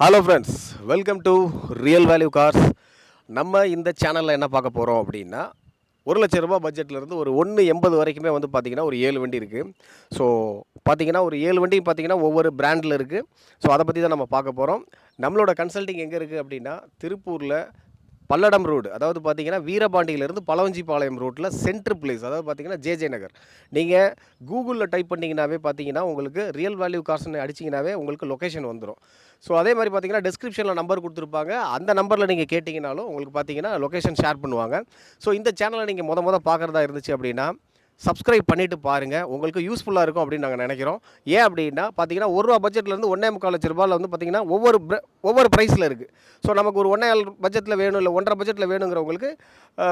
Hello friends welcome to real value cars நம்ம இந்த சேனலில் என்ன பார்க்க போகிறோம் அப்படின்னா ஒரு லட்ச ரூபா பட்ஜெட்லேருந்து ஒரு ஒன்று எண்பது வரைக்குமே வந்து பார்த்திங்கன்னா ஒரு ஏழு வண்டி இருக்குது ஸோ பார்த்தீங்கன்னா ஒரு ஏழு வண்டி பார்த்தீங்கன்னா ஒவ்வொரு பிராண்டில் இருக்குது ஸோ அதை பற்றி தான் நம்ம பார்க்க போகிறோம் நம்மளோட கன்சல்ட்டிங் எங்கே இருக்குது அப்படின்னா திருப்பூரில் பல்லடம் ரோடு அதாவது பார்த்தீங்கன்னா வீரபாண்டியிலேருந்து பழவஞ்சிபாளையம் ரோட்டில் சென்ட்ரு பிளேஸ் அதாவது பார்த்தீங்கன்னா ஜேஜே நகர். நீங்கள் கூகுளில் டைப் பண்ணிங்கனாவே பார்த்தீங்கன்னா உங்களுக்கு ரியல் வேல்யூ கார்ஸ்னு அடிச்சிங்கனாவே உங்களுக்கு லொக்கேஷன் வந்துடும் ஸோ அதே மாதிரி பார்த்தீங்கன்னா டிஸ்கிரிப்ஷனில் நம்பர் கொடுத்துருப்பாங்க. அந்த நம்பரில் நீங்கள் கேட்டிங்கனாலும் உங்களுக்கு பார்த்தீங்கன்னா லொக்கேஷன் ஷேர் பண்ணுவாங்க. ஸோ இந்த சேனலை நீங்கள் மொதல் மொதல் பார்க்குறதா இருந்துச்சு அப்படின்னா சப்ஸ்கிரைப் பண்ணிவிட்டு பாருங்கள் உங்களுக்கு யூஸ்ஃபுல்லாக இருக்கும் அப்படின்னு நாங்கள் நினைக்கிறோம். ஏன் அப்படின்னா பார்த்தீங்கன்னா ஒரு ரூபா பட்ஜெட்லேருந்து ஒன்றே முக்கால் லட்ச ரூபாயில் வந்து பார்த்தீங்கன்னா ஒவ்வொரு ஒவ்வொரு ப்ரைஸில் இருக்குது ஸோ நமக்கு ஒரு ஒன்றே பட்ஜெட்டில் வேணும் இல்லை ஒன்றரை பட்ஜெட்டில் வேணுங்கிறவங்களுக்கு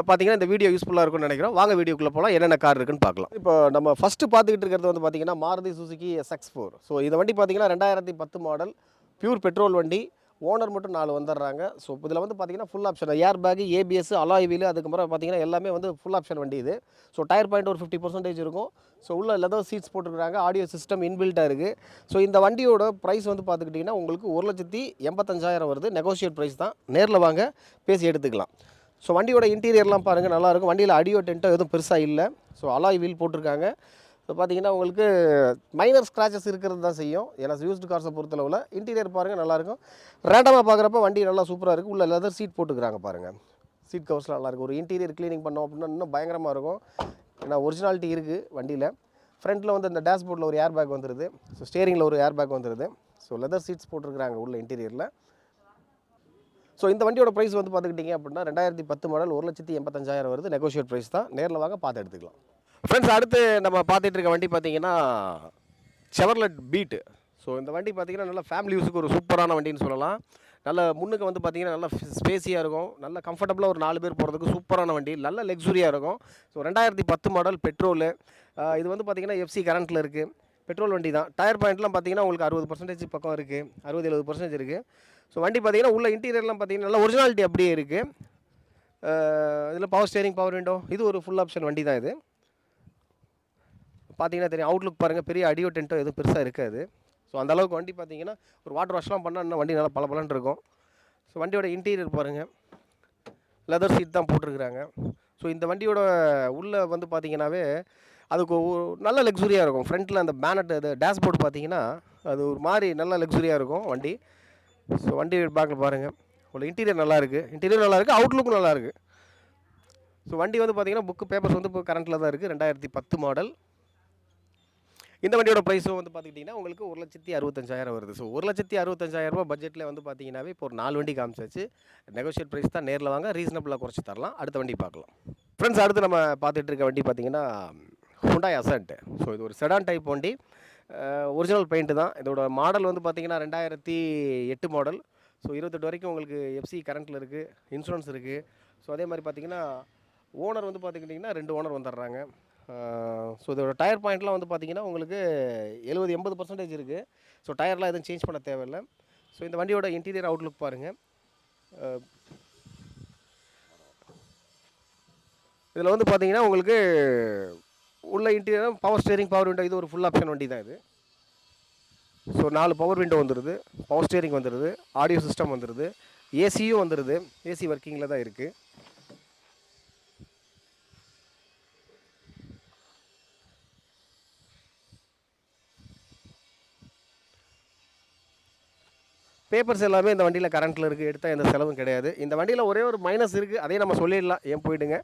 பார்த்தீங்கன்னா இந்த வீடியோ யூஸ்ஃபுல்லாக இருக்கும்னு நினைக்கிறோம். வாங்க வீடியோக்குள்ளே போகலாம் என்னென்ன கார் இருக்குன்னு பார்க்கலாம். இப்போ நம்ம ஃபஸ்ட்டு பார்த்துக்கிட்டு இருக்கிறது வந்து பார்த்தீங்கன்னா Maruti Suzuki SX four so இந்த வண்டி பார்த்தீங்கன்னா ரெண்டாயிரத்தி பத்து மாடல் பியூர் பெட்ரோல் வண்டி. ஓனர் மட்டும் நாலு வந்துடுறாங்க. ஸோ இதில் வந்து பார்த்தீங்கன்னா full option air bag ABS alloy wheel அதுக்கப்புறம் பார்த்தீங்கன்னா எல்லாமே வந்து ஃபுல் ஆப்ஷன் வண்டி இது. ஸோ டயர் பாயிண்ட் ஒரு ஃபிஃப்டி பர்சன்டேஜ் இருக்கும். ஸோ உள்ள லெதர் சீட்ஸ் போட்டுருக்காங்க ஆடியோ சிஸ்டம் இன்பில்ட்டாக இருக்குது ஸோ இந்த வண்டியோட ப்ரைஸ் வந்து பார்த்துக்கிட்டிங்கன்னா உங்களுக்கு ஒரு லட்சத்தி எண்பத்தஞ்சாயிரம் வருது. நெகோஷியேட் ப்ரைஸ் தான். நேரில் வாங்க பேசி எடுத்துக்கலாம். ஸோ வண்டியோட இன்டீரியர்லாம் பாருங்கள் நல்லாயிருக்கும் வண்டியில் ஆடியோ டென்ட்டோ எதுவும் பெருசாக இல்லை. ஸோ அலாய் வீல் போட்டிருக்காங்க. ஸோ பார்த்தீங்கன்னா உங்களுக்கு மைனர் ஸ்க்ராச்சஸ் இருக்கிறது தான் செய்யும். ஏன்னா யூஸ்டு கார்ஸை பொறுத்தளவில் இன்டீரியர் பாருங்கள் நல்லாயிருக்கும். ரேண்டமாக பார்க்குறப்ப வண்டி நல்லா சூப்பராக இருக்குது உள்ள லெதர் சீட் போட்டுக்கிறாங்க பாருங்கள் சீட் கவர்ஸ்லாம் நல்லாயிருக்கும் ஒரு இன்டீரியர் க்ளீனிங் பண்ணோம் அப்படின்னா இன்னும் பயங்கரமாக இருக்கும். ஏன்னா ஒரிஜினாலிட்டி இருக்குது வண்டியில். ஃப்ரண்ட்டில் வந்து இந்த டேஷ்போர்டில் ஒரு ஏர் பேக் வந்துடுது ஸோ ஸ்டேரிங்கில் ஒரு ஏர் பேக் வந்துடுது ஸோ லெதர் சீட்ஸ் போட்டிருக்கிறாங்க உள்ள இன்டீரியரில் ஸோ இந்த வண்டியோட ப்ரைஸ் வந்து பார்த்துக்கிட்டிங்க அப்படின்னா ரெண்டாயிரத்தி பத்து மாடல் ஒரு லட்சத்தி எண்பத்தஞ்சாயிரம் வருது. நெகோஷியேட் ப்ரைஸ் தான். நேரில் வாங்க பார்த்து எடுத்துக்கலாம். ஃப்ரெண்ட்ஸ் அடுத்து நம்ம பார்த்துட்டு இருக்க வண்டி பார்த்தீங்கன்னா செவர்லெட் பீட்டு ஸோ இந்த வண்டி பார்த்தீங்கன்னா நல்ல ஃபேமிலி யூஸுக்கு ஒரு சூப்பரான வண்டின்னு சொல்லலாம். நல்ல முன்னுக்கு வந்து பார்த்தீங்கன்னா நல்ல ஸ்பேஸியாக இருக்கும். நல்ல கம்ஃபர்டபுளாக ஒரு நாலு பேர் போகிறதுக்கு சூப்பரான வண்டி. நல்ல லெக்ஸுரியாக இருக்கும். ஸோ ரெண்டாயிரத்தி பத்து மாடல் பெட்ரோலு இது வந்து பார்த்தீங்கன்னா எஃப்சி கரண்ட்டில் இருக்குது பெட்ரோல் வண்டி தான். டயர் பாயிண்ட்லாம் பார்த்தீங்கன்னா உங்களுக்கு அறுபது பர்சன்டேஜ் பக்கம் இருக்குது அறுபது எழுபது பர்சன்டேஜ் இருக்குது ஸோ வண்டி பார்த்தீங்கன்னா உள்ள இன்டீரியர்லாம் பார்த்தீங்கன்னா நல்ல ஒரிஜினாலிட்டி அப்படியே இருக்குது இதில் பவர் ஸ்டேரிங் பவர் விண்டோ இது ஒரு ஃபுல் ஆப்ஷன் வண்டி தான் இது. பார்த்தீங்கன்னா தெரியும். அவுட்லுக் பாருங்கள் பெரிய அடியோ டென்ட்டோ எதுவும் பெருசாக இருக்காது. ஸோ அந்தளவுக்கு வண்டி பார்த்தீங்கன்னா ஒரு வாட்டர் வாஷ்லாம் பண்ணால் இன்னும் வண்டி நல்லா பல இருக்கும். ஸோ வண்டியோட இன்டீரியர் பாருங்கள் லெதர் சீட் தான் போட்டிருக்கிறாங்க. ஸோ இந்த வண்டியோட உள்ளே வந்து பார்த்தீங்கன்னாவே அதுக்கு நல்ல லக்ஸுரியாக இருக்கும். ஃப்ரண்ட்டில் அந்த பேனட் அது டேஷ்போர்டு பார்த்தீங்கன்னா அது ஒரு மாதிரி நல்ல லக்ஸுரியாக இருக்கும் வண்டி. ஸோ வண்டி பேக்கில் பாருங்கள் உள்ள இன்டீரியர் நல்லாயிருக்கு இன்டீரியர் நல்லா இருக்குது அவுட்லுக்கும் நல்லா இருக்குது ஸோ வண்டி வந்து பார்த்தீங்கன்னா புக்கு பேப்பர்ஸ் வந்து இப்போ கரண்ட்டில் தான் இருக்குது ரெண்டாயிரத்தி பத்து மாடல் இந்த வண்டியோட ப்ரைஸும் வந்து பார்த்துக்கிட்டிங்கன்னா உங்களுக்கு ஒரு லட்சத்தி அறுபத்தஞ்சாயிரம் வருது. ஸோ ஒரு லட்சத்தி அறுபத்தஞ்சாயிரம் ரூபாய் பட்ஜெட்டில் வந்து பார்த்தீங்கன்னாவே இப்போ ஒரு நாலு வண்டி காமிச்சாச்சு. நெகோஷியேட் ப்ரைஸ் தான் நேரில் வாங்க ரீசனபிளாக குறைச்சி தரலாம். அடுத்த வண்டி பார்க்கலாம். ஃப்ரெண்ட்ஸ் அடுத்து நம்ம பார்த்துட்டு இருக்க வண்டி பார்த்தீங்கன்னா ஹுண்டாய் அசன்ட்டு ஸோ இது ஒரு செடான் டைப் வண்டி. ஒரிஜினல் பெயிண்ட்டு தான். இதோட மாடல் வந்து பார்த்தீங்கன்னா ரெண்டாயிரத்தி எட்டு மாடல் ஸோ இருபத்தெட்டு வரைக்கும் உங்களுக்கு எஃப்சி கரண்ட்டில் இருக்குது இன்சூரன்ஸ் இருக்குது ஸோ அதே மாதிரி பார்த்தீங்கன்னா ஓனர் வந்து பார்த்துக்கிட்டிங்கன்னா ரெண்டு ஓனர் வந்துடுறாங்க. ஸோ இதோட டயர் பாயிண்ட்லாம் வந்து பார்த்தீங்கன்னா உங்களுக்கு எழுபது எண்பது பர்சன்டேஜ் இருக்குது ஸோ டயர்லாம் எதுவும் சேஞ்ச் பண்ண தேவையில்லை. ஸோ இந்த வண்டியோட இன்டீரியர் அவுட்லுக் பாருங்கள் இதில் வந்து பார்த்தீங்கன்னா உங்களுக்கு உள்ள interior power steering power window இது ஒரு ஃபுல் ஆப்ஷன் வண்டி தான் இது. ஸோ நாலு பவர் விண்டோ வந்துடுது பவர் ஸ்டேரிங் வந்துடுது ஆடியோ சிஸ்டம் வந்துடுது ஏசியும் வந்துடுது ஏசி ஒர்க்கிங்கில் தான் இருக்குது பேப்பர்ஸ் எல்லாமே இந்த வண்டியில் கரண்ட்டில் இருக்குது எடுத்தால் எந்த செலவும் கிடையாது. இந்த வண்டியில் ஒரே ஒரு மைனஸ் இருக்குது அதே நம்ம சொல்லிடலாம் ஏன் போயிடுங்க.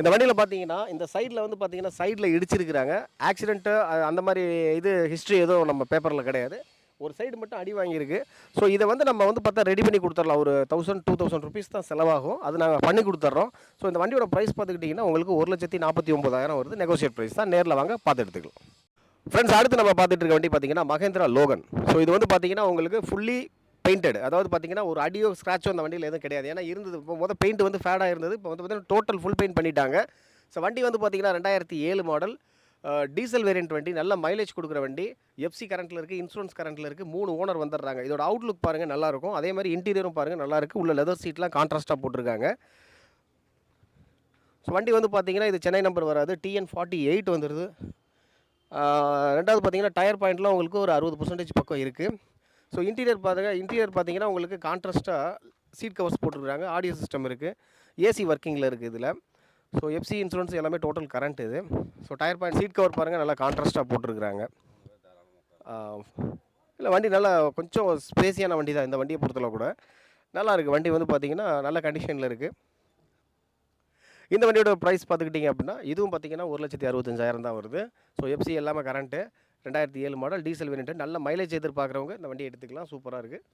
இந்த வண்டியில் பார்த்தீங்கன்னா இந்த சைடில் வந்து பார்த்தீங்கன்னா சைடில் இடிச்சிருக்கிறாங்க. ஆக்சிடென்ட்டு அந்த மாதிரி இது ஹிஸ்ட்ரி எதுவும் நம்ம பேப்பரில் கிடையாது. ஒரு சைடு மட்டும் அடி வாங்கியிருக்கு. ஸோ இதை வந்து நம்ம வந்து பார்த்தா ரெடி பண்ணி கொடுத்துடலாம். ஒரு தௌசண்ட் டூ தௌசண்ட் ருபீஸ் தான் செலவாகும். அது நாங்கள் பண்ணி கொடுத்துட்றோம். ஸோ இந்த வண்டியோட ப்ரைஸ் பார்த்துக்கிட்டிங்கன்னா உங்களுக்கு ஒரு லட்சத்தி நாற்பத்தி ஒம்பதாயிரம் வருது. நெகோசியேட் ப்ரைஸ் தான். நேரில் வாங்க பார்த்து எடுத்துக்கலாம். ஃப்ரெண்ட்ஸ் அடுத்து நம்ம பார்த்துட்டு இருக்க வண்டி பார்த்தீங்கன்னா மகேந்திரா லோகன். ஸோ இது வந்து பார்த்தீங்கன்னா உங்களுக்கு ஃபுல்லி பெயிண்டட் அதாவது பார்த்தீங்கன்னா ஒரு அடியோ ஸ்க்ராச்சோ அந்த வண்டியில் எதுவும் கிடையாது. ஏன்னா இருந்தது இப்போ மொதல் பெயிண்ட் வந்து ஃபேடாக இருந்தது இப்போ வந்து பார்த்தீங்கன்னா டோட்டல் ஃபுல் பெயிண்ட் பண்ணிட்டாங்க. ஸோ வண்டி வந்து பார்த்தீங்கன்னா ரெண்டாயிரத்தி ஏழு மாடல் டீசல் வேரியன்ட் வண்டி நல்ல மைலேஜ் கொடுக்குற வண்டி. எஃப்சி கரண்ட்டில் இருக்குது இன்சூரன்ஸ் கரண்ட்டில் இருக்குது மூணு ஓனர் வந்துடுறாங்க. இதோட அவுட்லுக் பாருங்கள் நல்லாயிருக்கும். அதே மாதிரி இன்டீரியரும் பாருங்கள் நல்லாயிருக்கு. உள்ள லெதர் சீட்லாம் கான்ட்ராஸ்ட்டாக போட்டிருக்காங்க. ஸோ வண்டி வந்து பார்த்தீங்கன்னா இது சென்னை நம்பர் வராது. டிஎன் ஃபார்ட்டி எயிட் வந்துடுது ரெண்டாவது பார்த்தீங்கன்னா டயர் பாயிண்ட்லாம் உங்களுக்கு ஒரு அறுபது பர்சன்டேஜ் பக்கம் இருக்குது ஸோ இன்டீரியர் பாருங்க இன்டீரியர் பார்த்தீங்கன்னா உங்களுக்கு கான்ட்ராஸ்ட்டாக சீட் கவர்ஸ் போட்டுருக்காங்க. ஆடியோ சிஸ்டம் இருக்குது ஏசி ஒர்க்கிங்கில் இருக்குது இதில். ஸோ எஃப்சி இன்சூரன்ஸ் எல்லாமே டோட்டல் கரண்ட் இது. So tyre point seat cover பாருங்கள் நல்லா கான்ட்ராஸ்ட்டாக போட்டிருக்கிறாங்க. இல்லை வண்டி நல்லா கொஞ்சம் ஸ்பேஸியான வண்டி தான். இந்த வண்டியை பொறுத்தளவு கூட. நல்லா இருக்குது வண்டி வந்து பார்த்திங்கன்னா நல்ல கண்டிஷனில் இருக்குது இந்த வண்டியோட ப்ரைஸ் பார்த்துக்கிட்டிங்க அப்படின்னா இதுவும் பார்த்தீங்கன்னா ஒரு லட்சத்தி அறுபத்தஞ்சாயிரம் தான் வருது. ஸோ எஃப்சி எல்லாமே கரண்ட்டு ரெண்டாயிரத்தி ஏழு மாடல் டீசல் வேணுட்டு நல்ல மைலேஜ் எதிர்பார்க்குறவங்க இந்த வண்டியை எடுத்துக்கலாம். சூப்பராக இருக்குது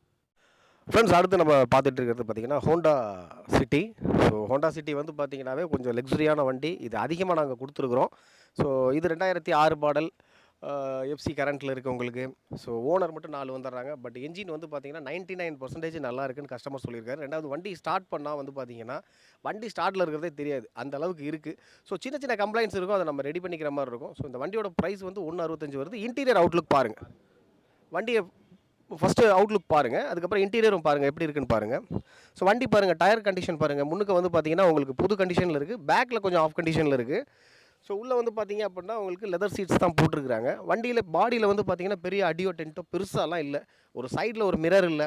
ஃப்ரெண்ட்ஸ் அடுத்து நம்ம பார்த்துட்டு இருக்கிறது பார்த்தீங்கன்னா Honda City so Honda City வந்து பார்த்திங்கனாவே கொஞ்சம் லக்ஸுரியான வண்டி. இது அதிகமாக நாங்கள் கொடுத்துருக்குறோம். ஸோ இது ரெண்டாயிரத்தி ஆறு மாடல் எஃப்சி கரண்ட்டில் இருக்கவங்களுக்கு. உங்களுக்கு ஸோ ஓனர் மட்டும் நாலு வந்துடுறாங்க. பட் என்ஜின் வந்து பார்த்தீங்கன்னா நைன்ட்டி நைன் பர்சன்டேஜ் நல்லா இருக்குன்னு கஸ்டமர் சொல்லியிருக்காரு. ரெண்டாவது வண்டி ஸ்டார்ட் பண்ணால் வந்து பார்த்தீங்கன்னா வண்டி ஸ்டார்ட்டில் இருக்கிறதே தெரியாது. அந்த அளவுக்கு இருக்குது ஸோ சின்ன சின்ன கம்ப்ளைண்ட்ஸ் இருக்கும். அதை நம்ம ரெடி பண்ணிக்கிற மாதிரி இருக்கும். ஸோ இந்த வண்டியோட ப்ரைஸ் வந்து ஒன்று அறுபத்தஞ்சு வருது. இன்டீரியர் அவுட்லுக் பாருங்கள் வண்டியை ஃபஸ்ட்டு அவுட்லுக் பாருங்கள் அதுக்கப்புறம் இன்டீரியரும் பாருங்கள் எப்படி இருக்குன்னு பாருங்கள் ஸோ வண்டி பாருங்கள் டயர் கண்டிஷன் பாருங்கள் முன்னுக்கு வந்து பார்த்தீங்கன்னா உங்களுக்கு புது கண்டிஷனில் இருக்குது பேக்கில் கொஞ்சம் ஆஃப் கண்டிஷனில் இருக்குது ஸோ உள்ளே வந்து பார்த்தீங்க அப்படின்னா உங்களுக்கு லெதர் சீட்ஸ் தான் போட்டிருக்கிறாங்க. வண்டியில் பாடியில் வந்து பார்த்தீங்கன்னா பெரிய அடியோ டென்ட்டோ பெருசாலாம் இல்லை. ஒரு சைடில் ஒரு மிரர் இல்லை.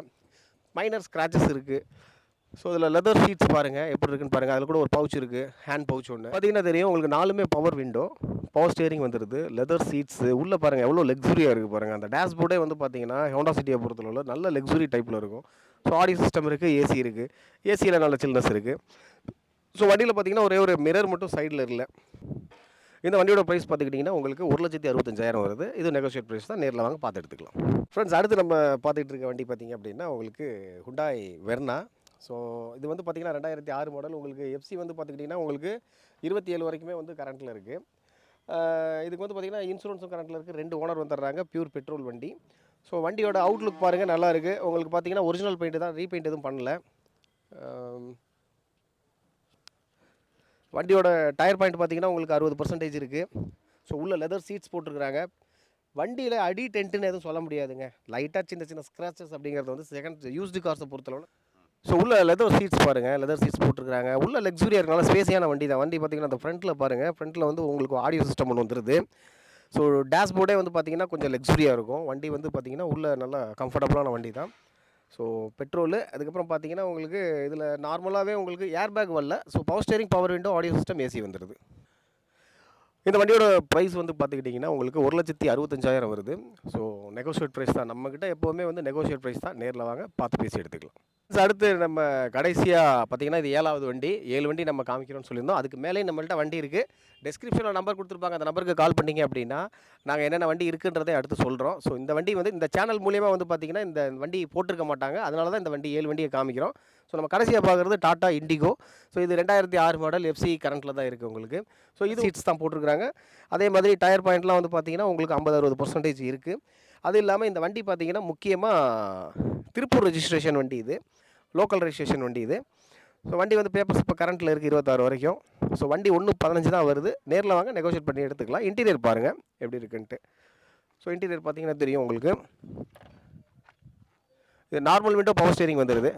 மைனர் ஸ்க்ராச்சஸ் இருக்குது ஸோ இதில் லெதர் சீட்ஸ் பாருங்கள் எப்படி இருக்குன்னு பாருங்கள் அதில் கூட ஒரு பவுச் இருக்குது ஹேண்ட் பவுச் ஒன்று பார்த்தீங்கன்னா தெரியும் உங்களுக்கு நாலுமே பவர் விண்டோ பவர் ஸ்டியரிங் வந்துடுது லெதர் சீட்ஸு உள்ளே பாருங்கள் எவ்வளோ லக்ஸுரியாக இருக்குது பாருங்கள் அந்த டேஷ்போர்டே வந்து பார்த்தீங்கன்னா ஹோண்டா சிட்டியை பொறுத்தளவில் நல்ல லக்ஸுரி டைப்பில் இருக்கும். ஸோ ஆடியோ சிஸ்டம் இருக்குது ஏசி இருக்குது ஏசியில் நல்ல சில்னஸ் இருக்குது ஸோ வண்டியில் பார்த்தீங்கன்னா ஒரே ஒரு மிரர் மட்டும் சைடில் இல்லை. இந்த வண்டியோட ப்ரைஸ் பார்த்துக்கிட்டிங்கன்னா உங்களுக்கு ஒரு லட்சத்தி அறுபத்தஞ்சாயிரம் வருது. இது நெகோஷியேட் ப்ரைஸ் தான். நேரில் வாங்க பார்த்து எடுத்துக்கலாம். ஃப்ரெண்ட்ஸ் அடுத்து நம்ம பார்த்துக்கிட்டு இருக்க வண்டி பார்த்தீங்க அப்படின்னா உங்களுக்கு ஹுண்டாய் வெர்னா ஸோ இது வந்து பார்த்திங்கன்னா ரெண்டாயிரத்தி ஆறு மாடல் உங்களுக்கு எஃப்சி வந்து பார்த்துக்கிட்டிங்கன்னா உங்களுக்கு இருபத்தி ஏழு வரைக்குமே வந்து கரண்ட்டில் இருக்குது இதுக்கு வந்து பார்த்தீங்கன்னா இன்சூரன்ஸும் கரண்ட்டில் இருக்குது ரெண்டு ஓனர் வந்துடுறாங்க பியூர் பெட்ரோல் வண்டி. ஸோ வண்டியோட அவுட்லுக் பாருங்கள் நல்லா இருக்குது உங்களுக்கு பார்த்தீங்கன்னா ஒரிஜினல் பெயிண்ட் தான் ரீபெயிண்ட் எதுவும் பண்ணல. வண்டியோட டயர் பாயிண்ட் பார்த்தீங்கன்னா உங்களுக்கு அறுபது பர்சன்டேஜ் இருக்குது ஸோ உள்ளே லெதர் சீட்ஸ் போட்டிருக்கிறாங்க. வண்டியில் அடி டென்ட்டுன்னு எதுவும் சொல்ல முடியாதுங்க. லைட்டாக சின்ன சின்ன ஸ்க்ராச்சஸ் அப்படிங்கிறது வந்து செகண்ட் யூஸ்டு கார்ஸை பொறுத்தளவு ஸோ உள்ள லெதர் சீட்ஸ் பாருங்கள் லெதர் சீட்ஸ் போட்டிருக்காங்க உள்ள லக்ஸுரியாக இருக்கனால ஸ்பேஸியான வண்டி தான். வண்டி பார்த்தீங்கன்னா அந்த ஃப்ரண்ட்டில் பாருங்கள் ஃப்ரண்ட்டில் வந்து உங்களுக்கு ஆடியோ சிஸ்டம் ஒன்று வந்துருது. ஸோ டேஷ்போர்டே வந்து பார்த்திங்கன்னா கொஞ்சம் லக்ஸுரியாக இருக்கும். வண்டி வந்து பார்த்தீங்கன்னா உள்ளே நல்லா கம்ஃபர்டபுளான வண்டி தான். ஸோ பெட்ரோலு அதுக்கப்புறம் பார்த்தீங்கன்னா உங்களுக்கு இதில் நார்மலாகவே உங்களுக்கு ஏர் பேக் வரல. So power steering power window audio system AC வந்துடுது. இந்த வண்டியோட ப்ரைஸ் வந்து பார்த்துக்கிட்டிங்கன்னா உங்களுக்கு ஒரு லட்சத்தி அறுபத்தஞ்சாயிரம் வருது. ஸோ நெகோஷியேட் ப்ரைஸ் தான். நம்மக்கிட்ட எப்போவுமே வந்து நெகோஷியேட் ப்ரைஸ் தான். நேரில் வாங்க பார்த்து பேசி எடுத்துக்கலாம். அடுத்து நம்ம கடைசியாக பார்த்தீங்கன்னா இது ஏழாவது வண்டி. ஏழு வண்டி நம்ம காமிக்கிறோம்னு சொல்லியிருந்தோம். அதுக்கு மேலேயும் நம்மள்ட்ட வண்டி இருக்குது டெஸ்கிரிப்ஷனில் நம்பர் கொடுத்துருப்பாங்க. அந்த நம்பருக்கு கால் பண்ணீங்க அப்படின்னா நாங்கள் என்னென்ன வண்டி இருக்குன்றதை அடுத்து சொல்கிறோம் ஸோ இந்த வண்டி வந்து இந்த சேனல் மூலியமாக வந்து பார்த்தீங்கன்னா இந்த வண்டி போட்டிருக்க மாட்டாங்க. அதனால தான் இந்த வண்டி ஏழு வண்டியை காமிக்கிறோம். ஸோ நம்ம கடைசியாக பார்க்குறது டாட்டா இண்டிகோ ஸோ இது ரெண்டாயிரத்தி ஆறு மாடல் எஃப்சி கரண்ட்டில் தான் இருக்குது உங்களுக்கு. ஸோ இது சீட்ஸ் தான் போட்டிருக்காங்க அதே மாதிரி டயர் பாயிண்ட்லாம் வந்து பார்த்தீங்கன்னா உங்களுக்கு ஐம்பது அறுபது பர்சன்டேஜ் இருக்குது அது இல்லாமல் இந்த வண்டி பார்த்தீங்கன்னா முக்கியமாக திருப்பூர் ரெஜிஸ்ட்ரேஷன் வண்டி இது. லோக்கல் ரெஜிஸ்ட்ரேஷன் வண்டி இது. ஸோ வண்டி வந்து பேப்பர்ஸ் இப்போ கரண்ட்டில் இருக்குது இருபத்தாறு வரைக்கும். ஸோ வண்டி ஒன்று பதினஞ்சு தான் வருது. நேரில் வாங்க நெகோஷியேட் பண்ணி எடுத்துக்கலாம். இன்டீரியர் பாருங்கள் எப்படி இருக்குன்ட்டு. ஸோ இன்டீரியர் பார்த்தீங்கன்னா தெரியும் உங்களுக்கு. இது நார்மல் விண்டோ பவர் ஸ்டேரிங் வந்துடுது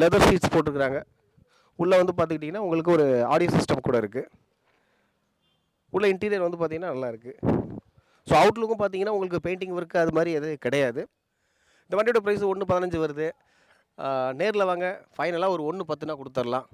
லெதர் சீட்ஸ் போட்டிருக்கிறாங்க. உள்ளே வந்து பார்த்துக்கிட்டிங்கன்னா உங்களுக்கு ஒரு ஆடியோ சிஸ்டம் கூட இருக்குது உள்ள இன்டீரியர் வந்து பார்த்திங்கன்னா நல்லா இருக்குது ஸோ அவுட்லுக்கும் பார்த்தீங்கன்னா உங்களுக்கு பெயிண்டிங் ஒர்க் அது மாதிரி எதுவும் கிடையாது. இந்த வண்டியோட ப்ரைஸ் ஒன்று பதினஞ்சு வருது. நேரில் வாங்க. ஃபைனலாக ஒரு ஒன்று பத்துனா கொடுத்துர்லாம்.